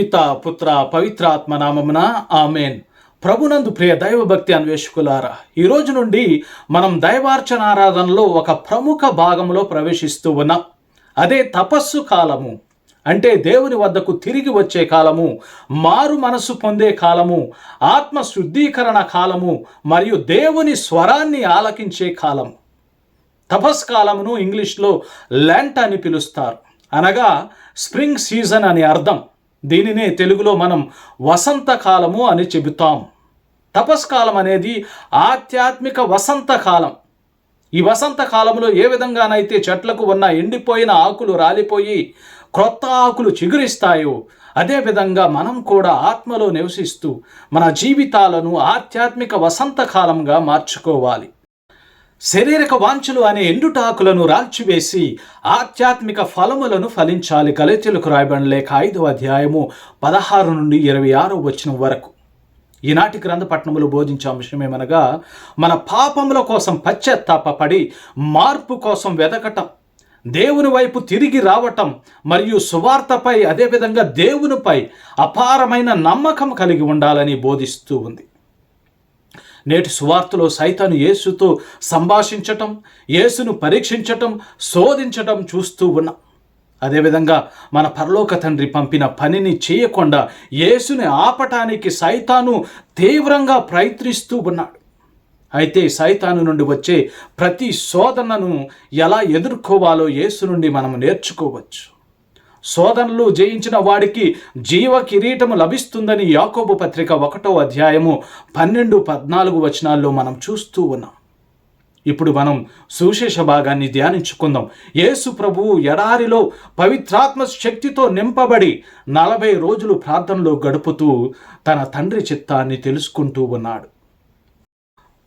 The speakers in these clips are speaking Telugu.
పిత పుత్ర పవిత్రాత్మ నామమున ఆమెన్. ప్రభునందు ప్రియ దైవభక్తి అన్వేషకులారా ఈరోజు నుండి మనం దైవార్చన ఆరాధనలో ఒక ప్రముఖ భాగంలో ప్రవేశిస్తూ ఉన్నాం. అదే తపస్సు కాలము. అంటే దేవుని వద్దకు తిరిగి వచ్చే కాలము మారు మనసు పొందే కాలము ఆత్మ శుద్ధీకరణ కాలము మరియు దేవుని స్వరాన్ని ఆలకించే కాలం తపస్కాలమును ఇంగ్లీష్లో ల్యాంట్ అని పిలుస్తారు. అనగా స్ప్రింగ్ సీజన్ అని అర్థం. దీనినే తెలుగులో మనం వసంతకాలము అని చెబుతాం. తపస్కాలం అనేది ఆధ్యాత్మిక వసంతకాలం. ఈ వసంత కాలంలో ఏ విధంగానైతే చెట్లకు ఉన్న ఎండిపోయిన ఆకులు రాలిపోయి క్రొత్త ఆకులు చిగురిస్తాయో అదేవిధంగా మనం కూడా ఆత్మలో నివసిస్తూ మన జీవితాలను ఆధ్యాత్మిక వసంతకాలంగా మార్చుకోవాలి. శరీరక వాంఛలు అనే ఎండుటాకులను రాల్చివేసి ఆధ్యాత్మిక ఫలములను ఫలించాలి కలెతెలకు రాయబడిన లేఖ ఐదవ అధ్యాయము పదహారు నుండి ఇరవై ఆరో వచ్చిన వరకు. ఈనాటి గ్రంథపట్నములు బోధించే అంశం ఏమనగా మన పాపముల కోసం పశ్చాత్తాపడి మార్పు కోసం వెదకటం దేవుని వైపు తిరిగి రావటం మరియు సువార్తపై అదేవిధంగా దేవునిపై అపారమైన నమ్మకం కలిగి ఉండాలని బోధిస్తూ ఉంది. నేటి సువార్తలో సైతాను యేసుతో సంభాషించటం యేసును పరీక్షించటం శోధించటం చూస్తూ ఉన్నాం. అదేవిధంగా మన పరలోక తండ్రి పంపిన పనిని చేయకుండా యేసుని ఆపటానికి సైతాను తీవ్రంగా ప్రయత్నిస్తూ ఉన్నాడు. అయితే సైతాను నుండి వచ్చే ప్రతి శోధనను ఎలా ఎదుర్కోవాలో యేసు నుండి మనం నేర్చుకోవచ్చు. శోధనలు జయించిన వాడికి జీవ కిరీటము లభిస్తుందని యాకోబు పత్రిక ఒకటో అధ్యాయము పన్నెండు పద్నాలుగు వచనాల్లో మనం చూస్తూ ఉన్నాం. ఇప్పుడు మనం సువిశేష భాగాన్ని ధ్యానించుకుందాం. యేసు ప్రభువు ఎడారిలో పవిత్రాత్మ శక్తితో నింపబడి నలభై రోజులు ప్రార్థనలో గడుపుతూ తన తండ్రి చిత్తాన్ని తెలుసుకుంటూ ఉన్నాడు.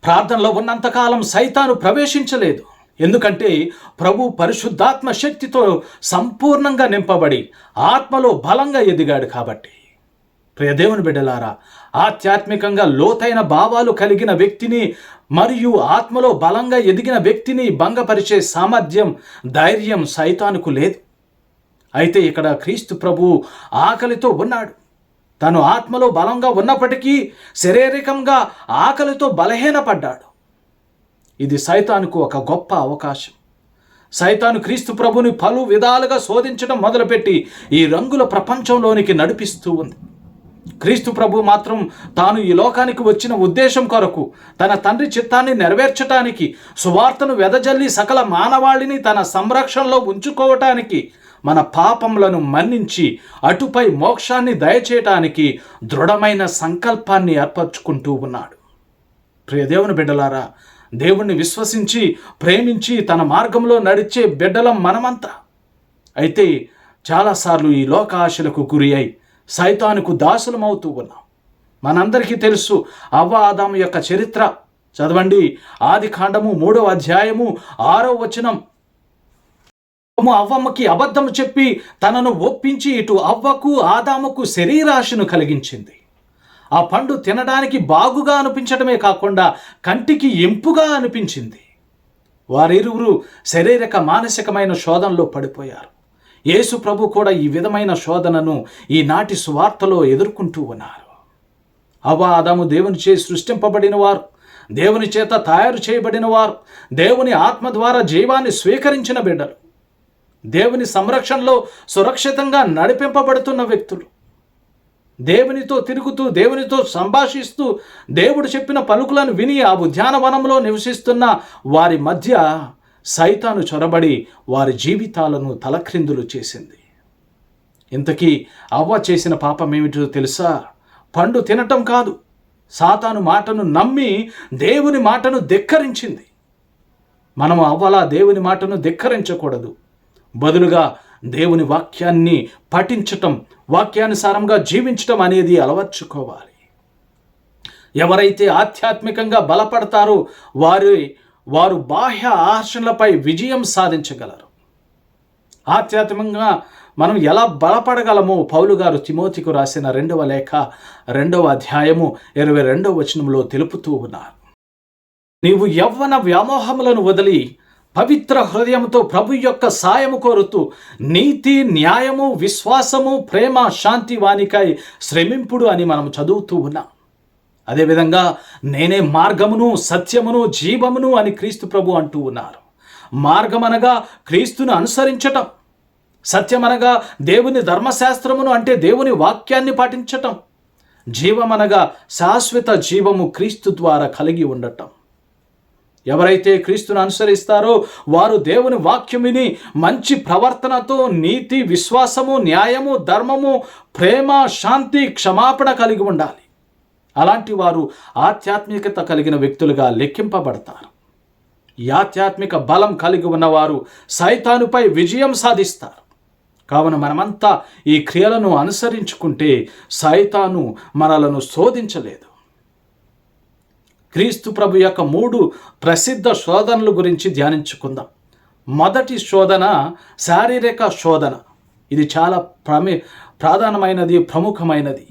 ప్రార్థనలో ఉన్నంతకాలం సైతాను ప్రవేశించలేదు. ఎందుకంటే ప్రభు పరిశుద్ధాత్మ శక్తితో సంపూర్ణంగా నింపబడి ఆత్మలో బలంగా ఎదిగాడు కాబట్టి. ప్రియదేవుని బిడ్డలారా ఆధ్యాత్మికంగా లోతైన భావాలు కలిగిన వ్యక్తిని మరియు ఆత్మలో బలంగా ఎదిగిన వ్యక్తిని భంగపరిచే సామర్థ్యం ధైర్యం సైతానుకు లేదు. అయితే ఇక్కడ క్రీస్తు ప్రభు ఆకలితో ఉన్నాడు. తను ఆత్మలో బలంగా ఉన్నప్పటికీ శారీరకంగా ఆకలితో బలహీనపడ్డాడు. ఇది సైతానుకు ఒక గొప్ప అవకాశం. సైతాను క్రీస్తు ప్రభుని పలు విధాలుగా శోధించడం మొదలుపెట్టి ఈ రంగుల ప్రపంచంలోనికి నడిపిస్తూ ఉంది. క్రీస్తు ప్రభు మాత్రం తాను ఈ లోకానికి వచ్చిన ఉద్దేశం కొరకు తన తండ్రి చిత్తాన్ని నెరవేర్చటానికి సువార్తను వెదజల్లి సకల మానవాళిని తన సంరక్షణలో ఉంచుకోవటానికి మన పాపములను మన్నించి అటుపై మోక్షాన్ని దయచేయటానికి దృఢమైన సంకల్పాన్ని ఏర్పరచుకుంటూ ఉన్నాడు. ప్రియదేవుని బిడ్డలారా దేవుణ్ణి విశ్వసించి ప్రేమించి తన మార్గంలో నడిచే బిడ్డలం మనమంతా. అయితే చాలాసార్లు ఈ లోకాశలకు గురి అయి సైతానుకు దాసులమవుతూ ఉన్నాం. మనందరికీ తెలుసు అవ్వ ఆదాము యొక్క చరిత్ర. చదవండి. ఆది కాండము మూడవ అధ్యాయము ఆరో వచనం. అవ్వమ్మకి అబద్ధము చెప్పి తనను ఒప్పించి ఇటు అవ్వకు ఆదాముకు శరీరాశను కలిగించింది. ఆ పండు తినడానికి బాగుగా అనిపించడమే కాకుండా కంటికి ఎంపుగా అనిపించింది. వారిరువురు శారీరక మానసికమైన శోధనలో పడిపోయారు. యేసు ప్రభు కూడా ఈ విధమైన శోధనను ఈనాటి సువార్తలో ఎదుర్కొంటూ ఉన్నారు. అవాదము దేవుని చే సృష్టింపబడిన వారు దేవుని చేత తయారు చేయబడిన వారు దేవుని ఆత్మ ద్వారా జీవాన్ని స్వీకరించిన బిడ్డలు దేవుని సంరక్షణలో సురక్షితంగా నడిపింపబడుతున్న వ్యక్తులు. దేవునితో తిరుగుతూ దేవునితో సంభాషిస్తూ దేవుడు చెప్పిన పలుకులను విని ఆ ఉద్యానవనంలో నివసిస్తున్న వారి మధ్య సైతాను చొరబడి వారి జీవితాలను తలక్రిందులు చేసింది. ఇంతకీ అవ్వ చేసిన పాపం ఏమిటో తెలుసా? పండు తినటం కాదు. సాతాను మాటను నమ్మి దేవుని మాటను ధిక్కరించింది. మనం అవ్వలా దేవుని మాటను ధిక్కరించకూడదు. బదులుగా దేవుని వాక్యాన్ని పఠించటం వాక్యానుసారంగా జీవించటం అనేది అలవర్చుకోవాలి. ఎవరైతే ఆధ్యాత్మికంగా బలపడతారో వారి వారు బాహ్య ఆకర్షణలపై విజయం సాధించగలరు. ఆధ్యాత్మికంగా మనం ఎలా బలపడగలమో పౌలు గారు తిమోతికు రాసిన రెండవ లేఖ రెండవ అధ్యాయము ఇరవై రెండవ వచనంలో తెలుపుతూ ఉన్నారు. నీవు యవ్వన వ్యామోహములను వదిలి పవిత్ర హృదయంతో ప్రభు యొక్క సాయము కోరుతూ నీతి న్యాయము విశ్వాసము ప్రేమ శాంతి వానికై శ్రమింపుడు అని మనం చదువుతూ ఉన్నాం. అదేవిధంగా నేనే మార్గమును సత్యమును జీవమును అని క్రీస్తు ప్రభు అంటూ ఉన్నారు. మార్గమనగా క్రీస్తును అనుసరించటం. సత్యమనగా దేవుని ధర్మశాస్త్రమును అంటే దేవుని వాక్యాన్ని పాటించటం. జీవమనగా శాశ్వత జీవము క్రీస్తు ద్వారా కలిగి ఉండటం. ఎవరైతే క్రీస్తును అనుసరిస్తారో వారు దేవుని వాక్యమిని మంచి ప్రవర్తనతో నీతి విశ్వాసము న్యాయము ధర్మము ప్రేమ శాంతి క్షమాపణ కలిగి ఉండాలి. అలాంటి వారు ఆధ్యాత్మికత కలిగిన వ్యక్తులుగా లెక్కింపబడతారు. ఈ ఆధ్యాత్మిక బలం కలిగి ఉన్నవారు సైతానుపై విజయం సాధిస్తారు. కావున మనమంతా ఈ క్రియలను అనుసరించుకుంటే సైతాను మనలను శోధించలేదు. క్రీస్తు ప్రభు యొక్క మూడు ప్రసిద్ధ శోధనల గురించి ధ్యానించుకుందాం. మొదటి శోధన శారీరక శోధన. ఇది చాలా ప్రమే ప్రధానమైనది ప్రముఖమైనది.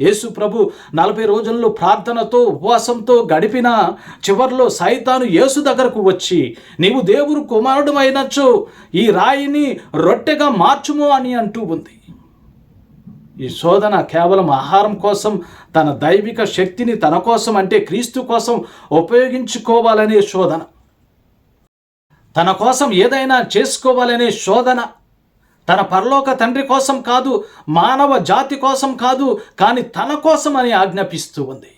యేసు ప్రభు నలభై రోజుల్లో ప్రార్థనతో ఉపవాసంతో గడిపిన చివరిలో సైతాను యేసు దగ్గరకు వచ్చి నీవు దేవుడు కుమారుడు అయినచ్చు ఈ రాయిని రొట్టెగా మార్చుము అని అంటూ ఉంది. ఈ శోధన కేవలం ఆహారం కోసం తన దైవిక శక్తిని తన కోసం అంటే క్రీస్తు కోసం ఉపయోగించుకోవాలనే శోధన. తన కోసం ఏదైనా చేసుకోవాలనే శోధన. తన పరలోక తండ్రి కోసం కాదు మానవ జాతి కోసం కాదు కానీ తన కోసం అని ఆజ్ఞాపిస్తూ ఉంది.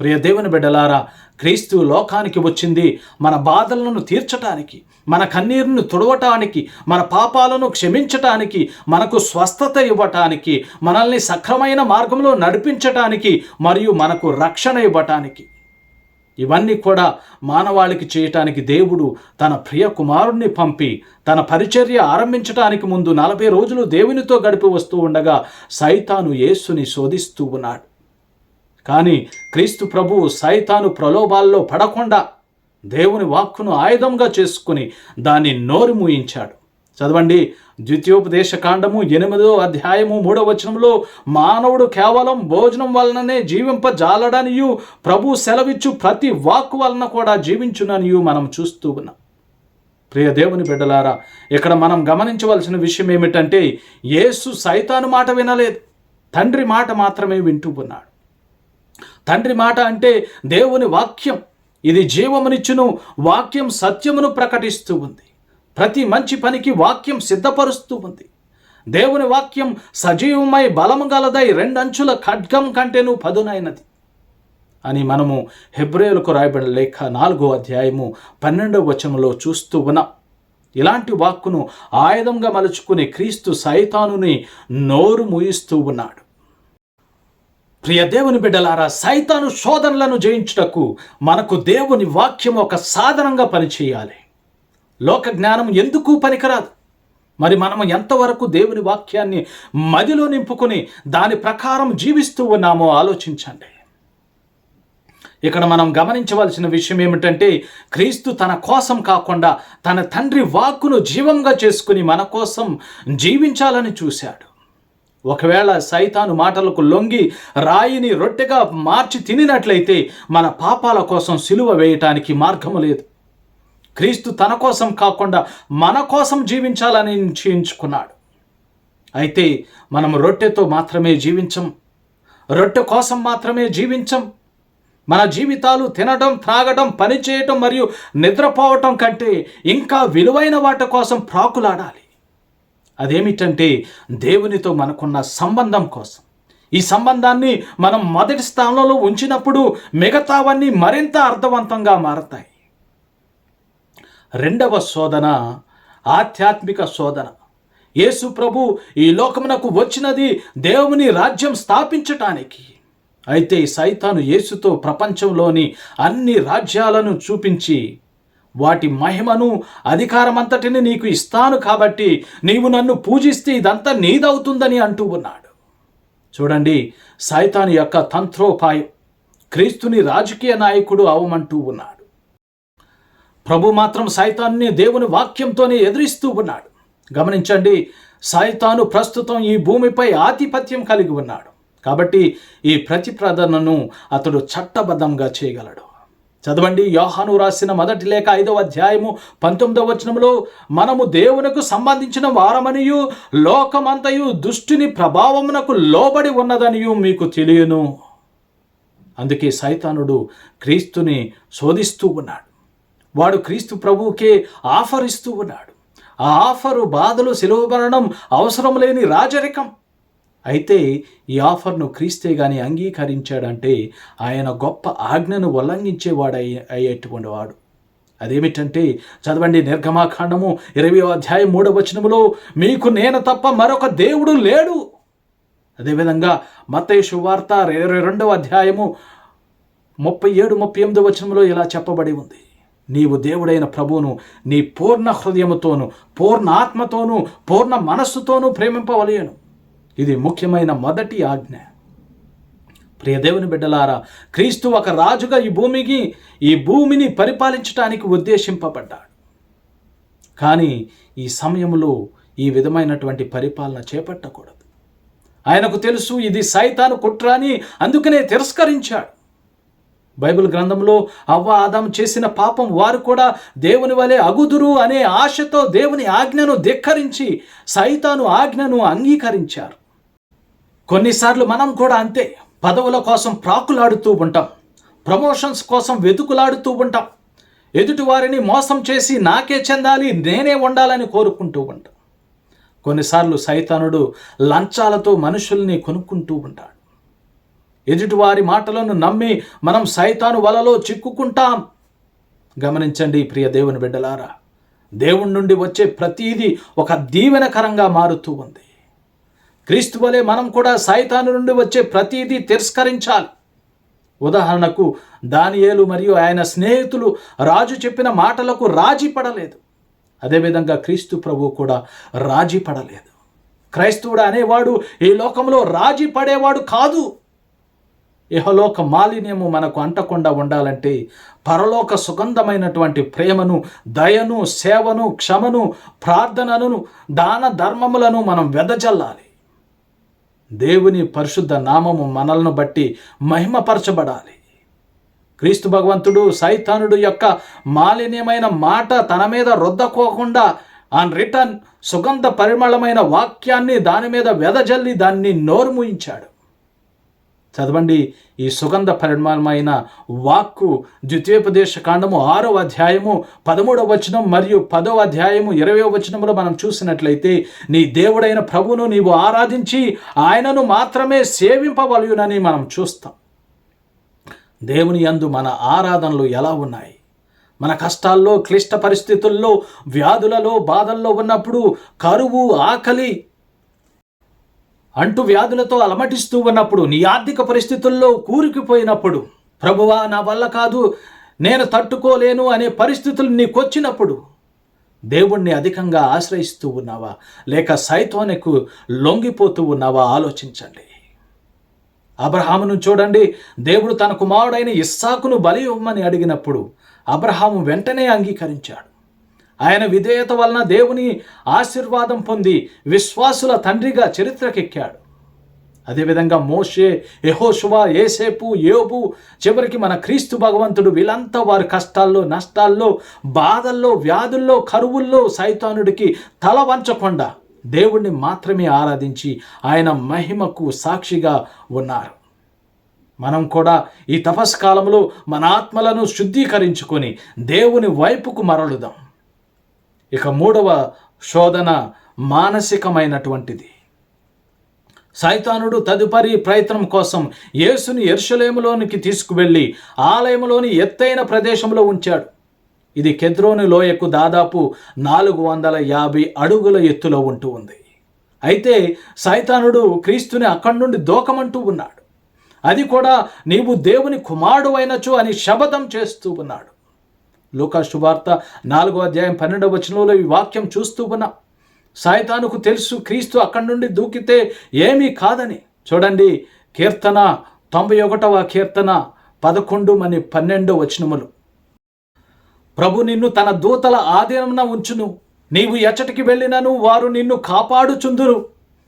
ప్రియ దేవుని బిడ్డలారా క్రీస్తు లోకానికి వచ్చింది. మన బాధలను తీర్చటానికి మన కన్నీరును తుడవటానికి మన పాపాలను క్షమించటానికి మనకు స్వస్థత ఇవ్వటానికి మనల్ని సక్రమైన మార్గంలో నడిపించటానికి మరియు మనకు రక్షణ ఇవ్వటానికి. ఇవన్నీ కూడా మానవాళికి చేయటానికి దేవుడు తన ప్రియ కుమారుణ్ణి పంపి తన పరిచర్య ఆరంభించటానికి ముందు నలభై రోజులు దేవునితో గడిపి వస్తూ ఉండగా సైతాను యేసుని శోధిస్తూ ఉన్నాడు. కానీ క్రీస్తు ప్రభువు సైతాను ప్రలోభాల్లో పడకుండా దేవుని వాక్కును ఆయుధంగా చేసుకుని దాన్ని నోరు మూయించాడు. చదవండి. ద్వితీయోపదేశ కాండము ఎనిమిదో అధ్యాయము మూడో వచనంలో మానవుడు కేవలం భోజనం వలననే జీవింపజాలడనియు ప్రభు సెలవిచ్చు ప్రతి వాక్కు వలన కూడా జీవించుననియు మనం చూస్తూ ఉన్నాం. ప్రియ దేవుని బిడ్డలారా ఇక్కడ మనం గమనించవలసిన విషయం ఏమిటంటే యేసు సైతాను మాట వినలేదు. తండ్రి మాట మాత్రమే వింటూ ఉన్నాడు. తండ్రి మాట అంటే దేవుని వాక్యం. ఇది జీవమునిచ్చును వాక్యం సత్యమును ప్రకటిస్తూ ఉంది. ప్రతి మంచి పనికి వాక్యం సిద్ధపరుస్తూ ఉంది. దేవుని వాక్యం సజీవమై బలము గలదై రెండంచుల ఖడ్గం కంటేను పదునైనది. అని మనము హెబ్రేలకు రాయబడిన లేఖ నాలుగో అధ్యాయము పన్నెండవ వచనంలో చూస్తూ ఉన్నాం. ఇలాంటి వాక్కును ఆయుధంగా మలుచుకుని క్రీస్తు సైతానుని నోరు మూయిస్తూ ఉన్నాడు. ప్రియ దేవుని బిడ్డలారా సైతాను శోధనలను జయించుటకు మనకు దేవుని వాక్యం ఒక సాధనంగా పనిచేయాలి. లోక జ్ఞానం ఎందుకు పనికిరాదు? మరి మనం ఎంతవరకు దేవుని వాక్యాన్ని మదిలో నింపుకొని దాని ప్రకారం జీవిస్తూ ఉన్నామో ఆలోచించండి. ఇక్కడ మనం గమనించవలసిన విషయం ఏమిటంటే క్రీస్తు తన కోసం కాకుండా తన తండ్రి వాక్కును జీవంగా చేసుకుని మన కోసం జీవించాలని చూశాడు. ఒకవేళ సైతాను మాటలకు లొంగి రాయిని రొట్టెగా మార్చి తినినట్లయితే మన పాపాల కోసం సిలువ వేయటానికి మార్గము లేదు. క్రీస్తు తన కోసం కాకుండా మన కోసం జీవించాలని నిశ్చయించుకున్నాడు. అయితే మనం రొట్టెతో మాత్రమే జీవించం. రొట్టె కోసం మాత్రమే జీవించం. మన జీవితాలు తినడం త్రాగడం పనిచేయటం మరియు నిద్రపోవటం కంటే ఇంకా విలువైన వాటి కోసం ప్రాకులాడాలి. అదేమిటంటే దేవునితో మనకున్న సంబంధం కోసం. ఈ సంబంధాన్ని మనం మొదటి స్థానంలో ఉంచినప్పుడు మిగతావన్నీ మరింత అర్థవంతంగా మారతాయి. రెండవ శోధన ఆధ్యాత్మిక శోధన. యేసు ప్రభు ఈ లోకమునకు వచ్చినది దేవుని రాజ్యం స్థాపించటానికి. అయితే సైతాను యేసుతో ప్రపంచంలోని అన్ని రాజ్యాలను చూపించి వాటి మహిమను అధికారమంతటిని నీకు ఇస్తాను కాబట్టి నీవు నన్ను పూజిస్తే ఇదంతా నీదవుతుందని అంటూ ఉన్నాడు. చూడండి సైతాను యొక్క తంత్రోపాయం. క్రీస్తుని రాజకీయ నాయకుడు అవమంటూ ఉన్నాడు. ప్రభు మాత్రం సైతాన్ని దేవుని వాక్యంతోనే ఎదురిస్తూ ఉన్నాడు. గమనించండి సైతాను ప్రస్తుతం ఈ భూమిపై ఆధిపత్యం కలిగి ఉన్నాడు. కాబట్టి ఈ ప్రతిప్రదనను అతడు చట్టబద్ధంగా చేయగలడు. చదవండి యోహాను రాసిన మొదటి లేఖ ఐదవ అధ్యాయము పంతొమ్మిదవ వచనంలో మనము దేవునికి సంబంధించిన వారమనియు లోకమంతయు దుష్టిని ప్రభావమునకు లోబడి ఉన్నదనియు మీకు తెలియను. అందుకే సైతానుడు క్రీస్తుని శోధిస్తూ ఉన్నాడు. వాడు క్రీస్తు ప్రభువుకే ఆఫర్ ఇస్తూ ఉన్నాడు. ఆ ఆఫరు బాధలు సెలవు మరణం అవసరం లేని రాజరికం. అయితే ఈ ఆఫర్ను క్రీస్తే గాని అంగీకరించాడంటే ఆయన గొప్ప ఆజ్ఞను ఉల్లంఘించేవాడు అయ్యే అయ్యేటువంటి వాడు. అదేమిటంటే చదవండి నిర్గమాకాండము ఇరవై అధ్యాయం మూడవ వచనములో మీకు నేను తప్ప మరొక దేవుడు లేడు. అదేవిధంగా మతేషు వార్త ఇరవై రెండవ అధ్యాయము ముప్పై ఏడు ముప్పై ఎనిమిది వచనంలో ఇలా చెప్పబడి ఉంది. నీవు దేవుడైన ప్రభువును నీ పూర్ణ హృదయముతోను పూర్ణ ఆత్మతోను పూర్ణ మనస్సుతోనూ ప్రేమింపవలేను ఇది ముఖ్యమైన మొదటి ఆజ్ఞ. ప్రియదేవుని బిడ్డలారా క్రీస్తు ఒక రాజుగా ఈ భూమికి ఈ భూమిని పరిపాలించడానికి ఉద్దేశింపబడ్డాడు. కానీ ఈ సమయంలో ఈ విధమైనటువంటి పరిపాలన చేపట్టకూడదు. ఆయనకు తెలుసు ఇది సైతాను కుట్ర అని అందుకనే తిరస్కరించాడు. బైబిల్ గ్రంథంలో అవ్వ ఆదాం చేసిన పాపం వారు కూడా దేవుని వలె అగుదురు అనే ఆశతో దేవుని ఆజ్ఞను ధిక్కరించి సైతాను ఆజ్ఞను అంగీకరించారు. కొన్నిసార్లు మనం కూడా అంతే పదవుల కోసం ప్రాకులాడుతూ ఉంటాం ప్రమోషన్స్ కోసం వెతుకులాడుతూ ఉంటాం. ఎదుటి వారిని మోసం చేసి నాకే చెందాలి నేనే ఉండాలని కోరుకుంటూ ఉంటాం. కొన్నిసార్లు సైతానుడు లంచాలతో మనుషుల్ని కొనుక్కుంటూ ఉంటాడు. ఎదుటివారి మాటలను నమ్మి మనం సైతాను వలలో చిక్కుకుంటాం. గమనించండి ప్రియ దేవుని బిడ్డలారా దేవుడి నుండి వచ్చే ప్రతీది ఒక దీవెనకరంగా మారుతూ ఉంది. క్రీస్తు వలె మనం కూడా సైతాను నుండి వచ్చే ప్రతీదీ తిరస్కరించాలి. ఉదాహరణకు దానియేలు మరియు ఆయన స్నేహితులు రాజు చెప్పిన మాటలకు రాజీ పడలేదు. అదేవిధంగా క్రీస్తు ప్రభు కూడా రాజీ పడలేదు. క్రైస్తవుడు అనేవాడు ఈ లోకంలో రాజీ పడేవాడు కాదు. ఇహలోక మాలిన్యము మనకు అంటకుండా ఉండాలంటే పరలోక సుగంధమైనటువంటి ప్రేమను దయను సేవను క్షమను ప్రార్థనను దాన ధర్మములను మనం వెదజల్లాలి. దేవుని పరిశుద్ధ నామము మనలను బట్టి మహిమపరచబడాలి. క్రీస్తు భగవంతుడు సైతానుడు యొక్క మాలిన్యమైన మాట తన మీద రుద్దకోకుండా ఆన్ రిటర్న్ సుగంధ పరిమళమైన వాక్యాన్ని దాని మీద వెదజల్లి దాన్ని నోరుముయించాడు చదవండి. ఈ సుగంధ పరిమళమైన వాక్కు ద్వితీయోపదేశ కాండము ఆరో అధ్యాయము పదమూడవ వచనం మరియు పదో అధ్యాయము ఇరవై వచనంలో మనం చూసినట్లయితే నీ దేవుడైన ప్రభువును నీవు ఆరాధించి ఆయనను మాత్రమే సేవింపవలయునని మనం చూస్తాం. దేవుని యందు మన ఆరాధనలు ఎలా ఉన్నాయి? మన కష్టాల్లో క్లిష్ట పరిస్థితుల్లో వ్యాధులలో బాధల్లో ఉన్నప్పుడు కరువు ఆకలి అంటు వ్యాధులతో అలమటిస్తూ ఉన్నప్పుడు నీ ఆర్థిక పరిస్థితుల్లో కూరుకుపోయినప్పుడు ప్రభువా నా వల్ల కాదు నేను తట్టుకోలేను అనే పరిస్థితులు నీకొచ్చినప్పుడు దేవుణ్ణి అధికంగా ఆశ్రయిస్తూ ఉన్నావా? లేక సైతోనికు లొంగిపోతూ ఉన్నావా? ఆలోచించండి. అబ్రహామును చూడండి. దేవుడు తన కుమారుడైన ఇస్సాకును బలి ఇవ్వమని అడిగినప్పుడు అబ్రహాము వెంటనే అంగీకరించాడు. ఆయన విధేయత వలన దేవుని ఆశీర్వాదం పొంది విశ్వాసుల తండ్రిగా చరిత్రకెక్కాడు. అదేవిధంగా మోషే యహోశువా ఏసేపు యోబు చివరికి మన క్రీస్తు భగవంతుడు వీళ్ళంతా వారి కష్టాల్లో నష్టాల్లో బాధల్లో వ్యాధుల్లో కరువుల్లో సైతానుడికి తల వంచకుండా దేవుణ్ణి మాత్రమే ఆరాధించి ఆయన మహిమకు సాక్షిగా ఉన్నారు. మనం కూడా ఈ తపస్కాలంలో మన ఆత్మలను శుద్ధీకరించుకొని దేవుని వైపుకు మరలుదాం. ఇక మూడవ శోధన మానసికమైనటువంటిది. సైతానుడు తదుపరి ప్రయత్నం కోసం యేసుని ఎర్షలేములోనికి తీసుకువెళ్ళి ఆలయంలోని ఎత్తైన ప్రదేశంలో ఉంచాడు. ఇది కెద్రోని లోయకు దాదాపు నాలుగు వందల యాభై అడుగుల ఎత్తులో ఉంటూ ఉంది. అయితే సైతానుడు క్రీస్తుని అక్కడి నుండి దోకమంటూ ఉన్నాడు. అది కూడా నీవు దేవుని కుమారుడు అయినచు అని శపథం చేస్తూ ఉన్నాడు. లోకా శుభార్త నాలుగో అధ్యాయం పన్నెండవ వచనంలో ఈ వాక్యం చూస్తూ ఉన్నాం సాయితానుకు తెలుసు క్రీస్తు అక్కడి నుండి దూకితే ఏమీ కాదని. చూడండి కీర్తన తొంభై ఒకటవ కీర్తన పదకొండు మని పన్నెండు వచనములు. ప్రభు నిన్ను తన దూతల ఆధీనమున ఉంచును. నీవు ఎచ్చటికి వెళ్ళినను వారు నిన్ను కాపాడుచుందురు.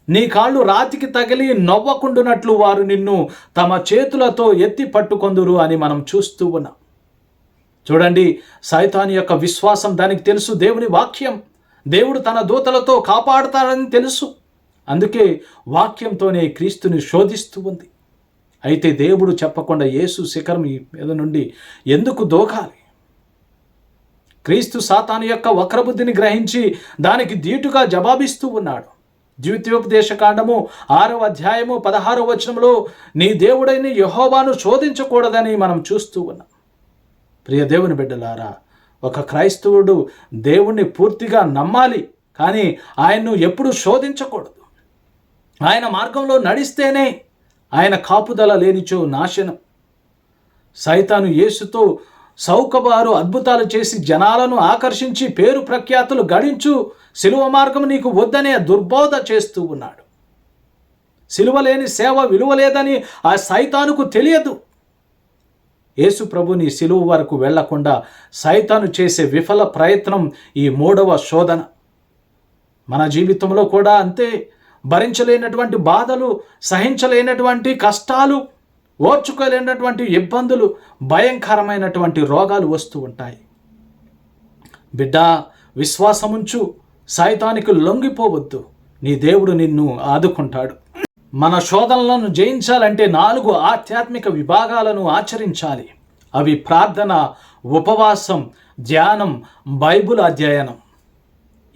నీ కాళ్ళు రాతికి తగిలి నవ్వకుండునట్లు వారు నిన్ను తమ చేతులతో ఎత్తి పట్టుకొందురు అని మనం చూస్తూ ఉన్నాం. చూడండి సైతాన్ యొక్క విశ్వాసం దానికి తెలుసు దేవుని వాక్యం. దేవుడు తన దూతలతో కాపాడుతాడని తెలుసు. అందుకే వాక్యంతోనే క్రీస్తుని శోధిస్తూ ఉంది. అయితే దేవుడు చెప్పకుండా యేసు శిఖరం ఈ మీద నుండి ఎందుకు దోకాలి? క్రీస్తు సాతాను యొక్క వక్రబుద్ధిని గ్రహించి దానికి దీటుగా జవాబిస్తూ ఉన్నాడు. ద్వితీయోపదేశ కాండము ఆరవ అధ్యాయము పదహారవ వచనంలో నీ దేవుడైన యహోవాను శోధించకూడదని మనం చూస్తూ ఉన్నాం. ప్రియ దేవుని బిడ్డలారా ఒక క్రైస్తవుడు దేవుణ్ణి పూర్తిగా నమ్మాలి కానీ ఆయన్ను ఎప్పుడు శోధించకూడదు. ఆయన మార్గంలో నడిస్తేనే ఆయన కాపుదల లేనిచో నాశనం. సైతాను యేసుతో సౌకబారు అద్భుతాలు చేసి జనాలను ఆకర్షించి పేరు ప్రఖ్యాతులు గడించు సిలువ మార్గం నీకు వద్దనే దుర్బోధ చేస్తూ ఉన్నాడు. సిలువ లేని సేవ విలువ లేదని ఆ సైతానుకు తెలియదు. యేసు ప్రభుని సిలువు వరకు వెళ్ళకుండా సైతాను చేసే విఫల ప్రయత్నం ఈ మూడవ శోధన. మన జీవితంలో కూడా అంతే. భరించలేనటువంటి బాధలు సహించలేనటువంటి కష్టాలు ఓర్చుకోలేనటువంటి ఇబ్బందులు భయంకరమైనటువంటి రోగాలు వస్తూ ఉంటాయి. బిడ్డ విశ్వాసముంచు సైతానికి లొంగిపోవద్దు. నీ దేవుడు నిన్ను ఆదుకుంటాడు. మన శోధనలను జయించాలంటే నాలుగు ఆధ్యాత్మిక విభాగాలను ఆచరించాలి. అవి ప్రార్థన ఉపవాసం ధ్యానం బైబుల్ అధ్యయనం.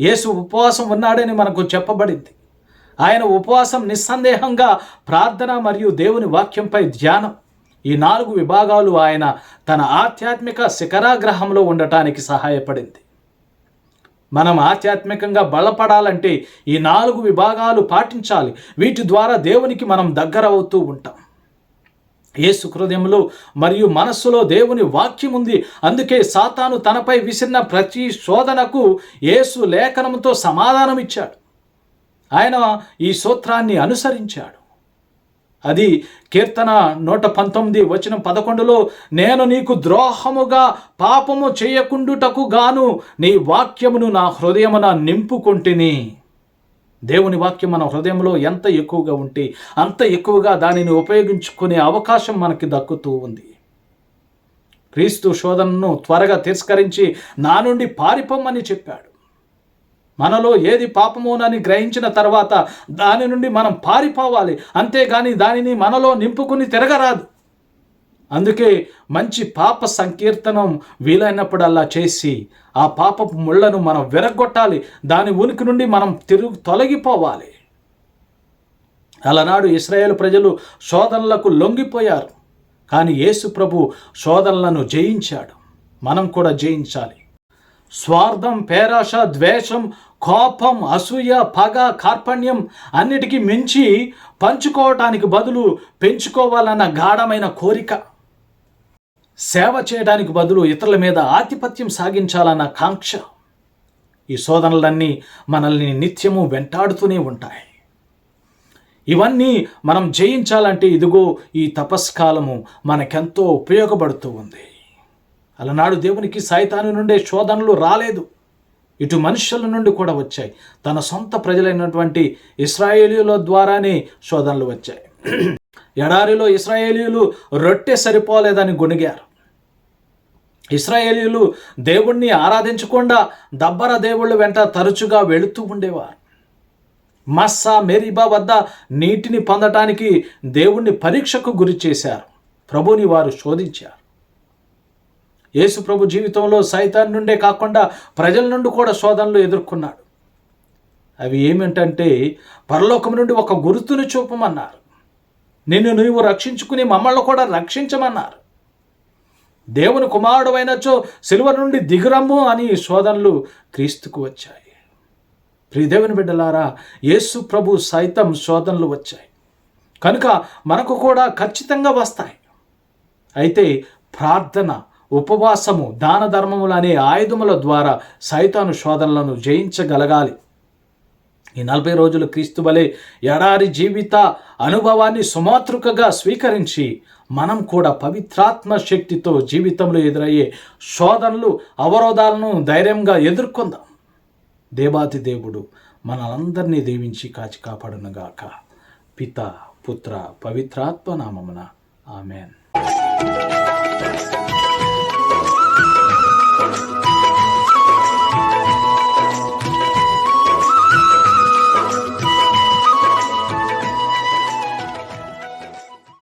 యేసు ఉపవాసం ఉన్నాడని మనకు చెప్పబడింది. ఆయన ఉపవాసం నిస్సందేహంగా ప్రార్థన మరియు దేవుని వాక్యంపై ధ్యానం. ఈ నాలుగు విభాగాలు ఆయన తన ఆధ్యాత్మిక శిఖరాగ్రహంలో ఉండటానికి సహాయపడింది. మనం ఆధ్యాత్మికంగా బలపడాలంటే ఈ నాలుగు విభాగాలు పాటించాలి. వీటి ద్వారా దేవునికి మనం దగ్గర అవుతూ ఉంటాం. యేసు హృదయంలో మరియు మనస్సులో దేవుని వాక్యం ఉంది. అందుకే సాతాను తనపై విసిరిన ప్రతి శోధనకు యేసు లేఖనంతో సమాధానం ఇచ్చాడు ఆయన ఈ సూత్రాన్ని అనుసరించాడు. అది కీర్తన నూట పంతొమ్మిది వచ్చిన పదకొండులో నేను నీకు ద్రోహముగా పాపము చేయకుండుటకు గాను నీ వాక్యమును నా హృదయమున నింపుకుంటుని. దేవుని వాక్యం మన హృదయంలో ఎంత ఎక్కువగా ఉంటే అంత ఎక్కువగా దానిని ఉపయోగించుకునే అవకాశం మనకి దక్కుతూ ఉంది. క్రీస్తు శోధనను త్వరగా తిరస్కరించి నా నుండి పారిపోమ్మని చెప్పాడు. మనలో ఏది పాపమోనని గ్రహించిన తర్వాత దాని నుండి మనం పారిపోవాలి. అంతేగాని దానిని మనలో నింపుకుని తిరగరాదు. అందుకే మంచి పాప సంకీర్తనం వీలైనప్పుడల్లా చేసి ఆ పాపపు ముళ్ళను మనం విరగొట్టాలి దాని ఉనికి నుండి మనం తిరుగు తొలగిపోవాలి. అలనాడు ఇస్రాయేల్ ప్రజలు శోధనలకు లొంగిపోయారు. కానీ యేసు ప్రభు శోధనలను జయించాడు. మనం కూడా జయించాలి. స్వార్థం పేరాశ ద్వేషం కోపం అసూయ పగ కార్పణ్యం అన్నిటికీ మించి పంచుకోవటానికి బదులు పెంచుకోవాలన్న గాఢమైన కోరిక. సేవ చేయడానికి బదులు ఇతరుల మీద ఆధిపత్యం సాగించాలన్న కాంక్ష. ఈ శోధనలన్నీ మనల్ని నిత్యము వెంటాడుతూనే ఉంటాయి. ఇవన్నీ మనం జయించాలంటే ఇదిగో ఈ తపస్కాలము మనకెంతో ఉపయోగపడుతూ ఉంది. అలనాడు దేవునికి సైతాను నుండే శోధనలు రాలేదు. ఇటు మనుషుల నుండి కూడా వచ్చాయి. తన సొంత ప్రజలైనటువంటి ఇస్రాయేలీల ద్వారానే శోధనలు వచ్చాయి. ఎడారిలో ఇస్రాయేలీలు రొట్టె సరిపోలేదని గొణిగారు. ఇస్రాయేలీలు దేవుణ్ణి ఆరాధించకుండా దబ్బర దేవుళ్ళ వెంట తరచుగా వెళుతూ ఉండేవారు. మస్సా మెరీబా వద్ద నీటిని పొందటానికి దేవుణ్ణి పరీక్షకు గురి చేశారు. ప్రభుని వారు శోధించారు. యేసుప్రభు జీవితంలో సైతాన్ నుండే కాకుండా ప్రజల నుండి కూడా శోధనలు ఎదుర్కొన్నాడు. అవి ఏమిటంటే పరలోకం నుండి ఒక గుర్తును చూపమన్నారు. నిన్ను నువ్వు రక్షించుకుని మమ్మల్ని కూడా రక్షించమన్నారు. దేవుని కుమారుడు అయినచో సిలువ నుండి దిగురమ్ము అని శోధనలు క్రీస్తుకు వచ్చాయి. ప్రియదేవుని బిడ్డలారా యేసు ప్రభు సైతం శోధనలు వచ్చాయి. కనుక మనకు కూడా ఖచ్చితంగా వస్తాయి. అయితే ప్రార్థన ఉపవాసము దాన ధర్మములు అనే ఆయుధముల ద్వారా సైతాను శోధనలను జయించగలగాలి. ఈ నలభై రోజులు క్రీస్తు వలె ఎడారి జీవిత అనుభవాన్ని సుమాతృకగా స్వీకరించి మనం కూడా పవిత్రాత్మ శక్తితో జీవితంలో ఎదురయ్యే శోధనలు అవరోధాలను ధైర్యంగా ఎదుర్కొందాం. దేవాతి దేవుడు మనలందరినీ దీవించి కాచి కాపాడునుగాక. పిత పుత్ర పవిత్రాత్మ నామమున. ఆమెన్.